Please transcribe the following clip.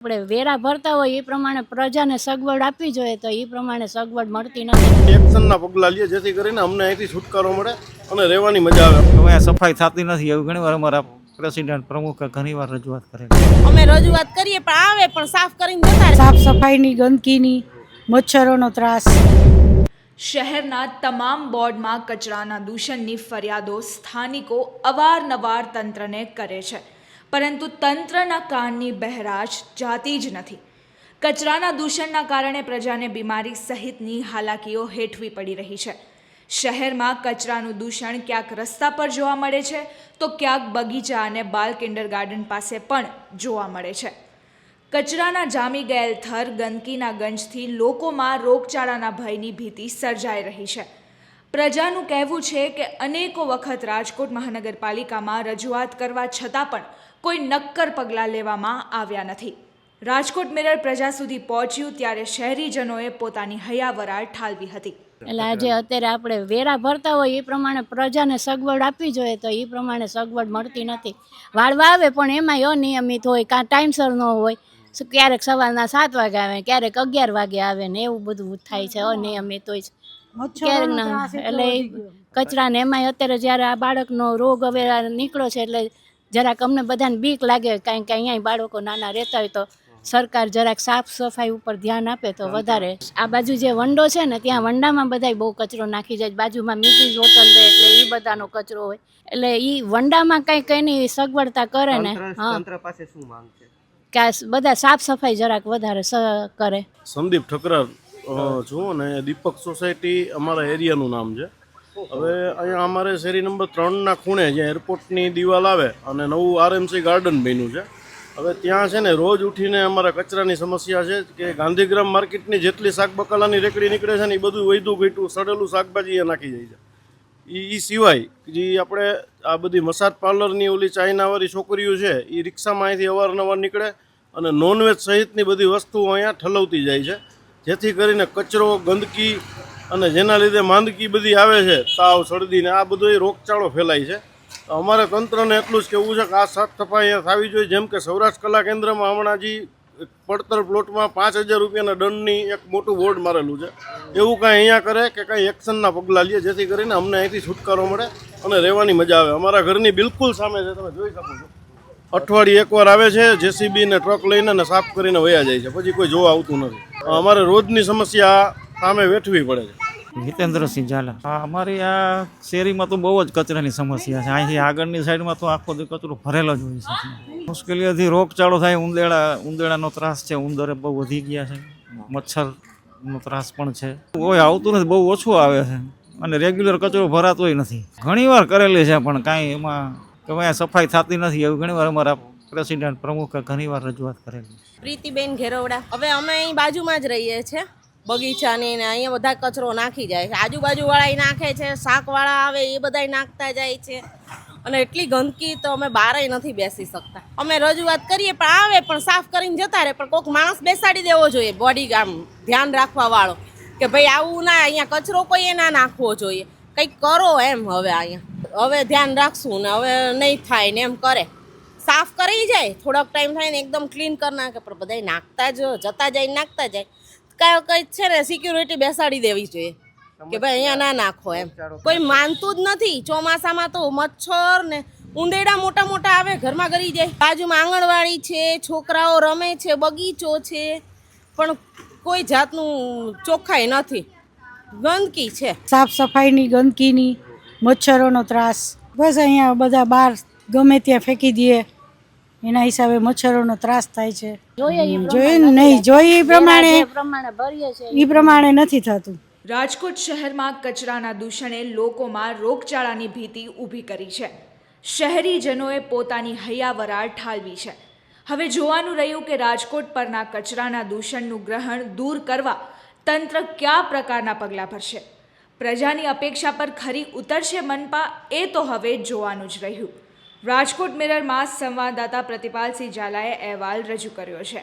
આપણે વેરા ભરતા હોય એ પ્રમાણે પ્રજાને સગવડ આપવી જોઈએ તો એ પ્રમાણે સગવડ મળતી નથી. એક્શનના પગલાં લઈએ જેથી કરીને અમને અહીંથી છુટકારો મળે અને રહેવાની મજા આવે. હવે સફાઈ થતી નથી એવું ઘણીવાર અમારા પ્રેસિડેન્ટ પ્રમુખે ઘણીવાર રજૂઆત કરે અમે રજૂઆત કરીએ પણ આવે પણ સાફ કરીને જતા સાફ સફાઈની ગંદકીની મચ્છરોનો ત્રાસ. શહેરના તમામ બોર્ડમાં કચરાના દૂષણની ફરિયાદો સ્થાનિકો અવારનવાર તંત્રને કરે છે. પરંતુ તંત્રના કાનની બહેરાશ જાતી જ નથી. કચરાના દૂષણના કારણે પ્રજાને બીમારી સહિતની હાલાકીઓ હેઠવી પડી રહી છે. શહેરમાં કચરાનું દૂષણ ક્યાંક રસ્તા પર જોવા મળે છે, તો ક્યાંક બગીચા અને બાલ કિન્ડર ગાર્ડન પાસે પણ જોવા મળે છે. કચરાના જામી ગયેલ થર ગંદકીના ગંજથી લોકોમાં રોગચાળાના ભયની ભીતિ સર્જાઈ રહી છે. પ્રજાનું કહેવું છે કે અનેકો વખત રાજકોટ મહાનગરપાલિકામાં રજૂઆત કરવા છતાં પણ કોઈ નક્કર પગલાં લેવામાં આવ્યા નથી. રાજકોટ મિરર પ્રજા સુધી પહોંચ્યું ત્યારે શહેરીજનોએ પોતાની હયાવરાળ ઠાલવી હતી. એટલે આજે અત્યારે આપણે વેરા ભરતા હોય એ પ્રમાણે પ્રજાને સગવડ આપવી જોઈએ તો એ પ્રમાણે સગવડ મળતી નથી. વાળવા આવે પણ એમાં અનિયમિત હોય કાં ટાઈમસર ન હોય. ક્યારેક સવારના સાત વાગે આવે, ક્યારેક અગિયાર વાગે આવે ને એવું બધું થાય છે, અનિયમિત હોય છે. ક્યારેક ના એટલે. કચરાને એમાંય અત્યારે જ્યારે આ બાળકનો રોગ હવે નીકળ્યો છે એટલે જરાક અમને બધાને બીક લાગે કારણ કે અહીંયા બાળકો નાના રહેતા હોય તો સરકાર જરાક સાફ સફાઈ ઉપર ધ્યાન આપે તો વધારે. આ બાજુ જે વંડો છે ને ત્યાં વંડામાં બધાય બહુ કચરો નાખી જાય. બાજુમાં મીટીઝ હોટલ રહે એટલે એ બધાનો કચરો હોય. એટલે એ વંડામાં કંઈ એની સગવડતા કરે ને હા. પાસે શું માંગ છે? કે આ બધા સાફ સફાઈ જરાક વધારે સ- કરે. સંદીપ ઠકરાર જુઓ ને દીપક સોસાયટી અમારા એરિયાનું નામ છે. હવે અહીંયા અમારે શેરી નંબર ત્રણના ખૂણે જ્યાં એરપોર્ટની દિવાલ આવે અને નવું આરએમસી ગાર્ડન બન્યું છે. હવે ત્યાં છે ને, રોજ ઉઠીને અમારા કચરાની સમસ્યા છે કે ગાંધીગ્રામ માર્કેટની જેટલી શાક બકાલાની રેકડી નીકળે છે ને એ બધું વૈધું ઘીટું સડેલું શાકભાજી એ નાખી જાય છે. એ સિવાય જે આપણે આ બધી મસાજ પાર્લરની ઓલી ચાઇનાવાળી છોકરીઓ છે એ રિક્ષામાં અહીંથી અવારનવાર નીકળે અને નોનવેજ સહિતની બધી વસ્તુઓ અહીંયા ઠલવતી જાય છે. જેથી કરીને કચરો, ગંદકી અને જેના લીધે માંદગી બધી આવે છે, તાવ શરદી ને આ બધો રોગચાળો ફેલાય છે. અમારે તંત્રને એટલું જ કહેવું છે કે આ સાફ સફાઈ અહીંયા થવી જોઈએ. જેમ કે સૌરાષ્ટ્ર કલા કેન્દ્રમાં હમણાં જે પડતર પ્લોટમાં પાંચ હજાર રૂપિયાના દંડની એક મોટું બોર્ડ મારેલું છે. એવું કાંઈ અહીંયા કરે કે કાંઈ એક્શનના પગલાં લઈએ જેથી કરીને અમને અહીંથી છુટકારો મળે અને રહેવાની મજા આવે. અમારા ઘરની બિલકુલ સામે છે, તમે જોઈ શકો છો. અઠવાડિયે એકવાર આવે છે જેસીબી ને ટ્રક લઈને અને સાફ કરીને વયા જાય છે. પછી કોઈ જોવા આવતું નથી. અમારે રોજની સમસ્યા સામે વેઠવી પડે છે. હિતેન્દ્રસિંહ ઝાલા. અમારી આ શેરીમાં તો બહુ જ કચરાની સમસ્યા છે. અહીંથી આગળની સાઈડમાં તો આખો દી કચરો ભરેલો જ હોય છે. મુશ્કેલીઓથી રોગચાળો થાય, ઉંદેડા, ઉંદેડાનો ત્રાસ છે. ઉંદરે બહુ વધી ગયા છે. મચ્છરનો ત્રાસ પણ છે. કોઈ આવતું નથી, બહુ ઓછું આવે છે. અને રેગ્યુલર કચરો ભરાતોય નથી. ઘણીવાર કરેલી છે, પણ કાંઈ એમાં કે ભાઈ સફાઈ થતી નથી. એવું ઘણીવાર અમારા પ્રેસિડેન્ટ પ્રમુખે ઘણીવાર રજૂઆત કરેલી. પ્રીતિબેન ઘેરવડા, હવે અમે અહીં બાજુમાં જ રહીએ છીએ. બગીચાની ને અહીંયા બધા કચરો નાખી જાય છે. આજુબાજુ વાળા નાખે છે, શાકવાળા આવે, એ બધા નાખતા જાય છે. અને એટલી ગંદકી તો અમે બારે નથી બેસી શકતા. અમે રજૂઆત કરીએ, પણ આવે, પણ સાફ કરીને જતા રહે. પણ કોઈક માણસ બેસાડી દેવો જોઈએ બોડી આમ ધ્યાન રાખવા વાળો કે ભાઈ આવું ના, અહીંયા કચરો કોઈએ ના નાખવો જોઈએ. કંઈક કરો એમ હવે અહીંયા. હવે ધ્યાન રાખશું ને, હવે નહીં થાય ને એમ કરે. સાફ કરી જાય, થોડોક ટાઈમ થાય ને એકદમ ક્લીન કરી નાખે, પણ બધા નાખતા જ જતા જાય નાખતા જાય. કઈ કંઈ છે ને સિક્યુરિટી બેસાડી દેવી જોઈએ. કે ભાઈ અહીંયા ના નાખો એમ. કોઈ માનતું જ નથી. ચોમાસામાં તો મચ્છર ને ઉંદેડા મોટા મોટા આવે, ઘરમાં ગરી જાય. બાજુમાં આંગણવાડી છે, છોકરાઓ રમે છે, બગીચો છે, પણ કોઈ જાતનું ચોખ્ખાઈ નથી. ગંદકી છે. સાફ સફાઈની, ગંદકીની, મચ્છરોનો ત્રાસ. બસ અહીંયા બધા બહાર ગમે ત્યાં ફેંકી દઈએ. એના હિસાબે મચ્છરોનો ત્રાસ થાય છે. જોઈએ નહીં જોઈએ એ પ્રમાણે. પ્રમાણે ભરીએ છે એ પ્રમાણે નથી થતું. રાજકોટ શહેરમાં કચરાના દૂષણે લોકોમાં રોગચાળાની ભીતિ ઊભી કરી છે. શહેરીજનોએ પોતાની હૈયાવરાળ ઠાલવી છે. હવે જોવાનું રહ્યું કે રાજકોટ પરના કચરાના દૂષણનું ગ્રહણ દૂર કરવા તંત્ર કયા પ્રકારના પગલાં ભરશે? પ્રજાની અપેક્ષા પર ખરી ઉતરશે મનપા એ તો હવે જોવાનું જ રહ્યું. રાજકોટ મિરરમાં સંવાદદાતા પ્રતિપાલસિંહ ઝાલાએ અહેવાલ રજૂ કર્યો છે.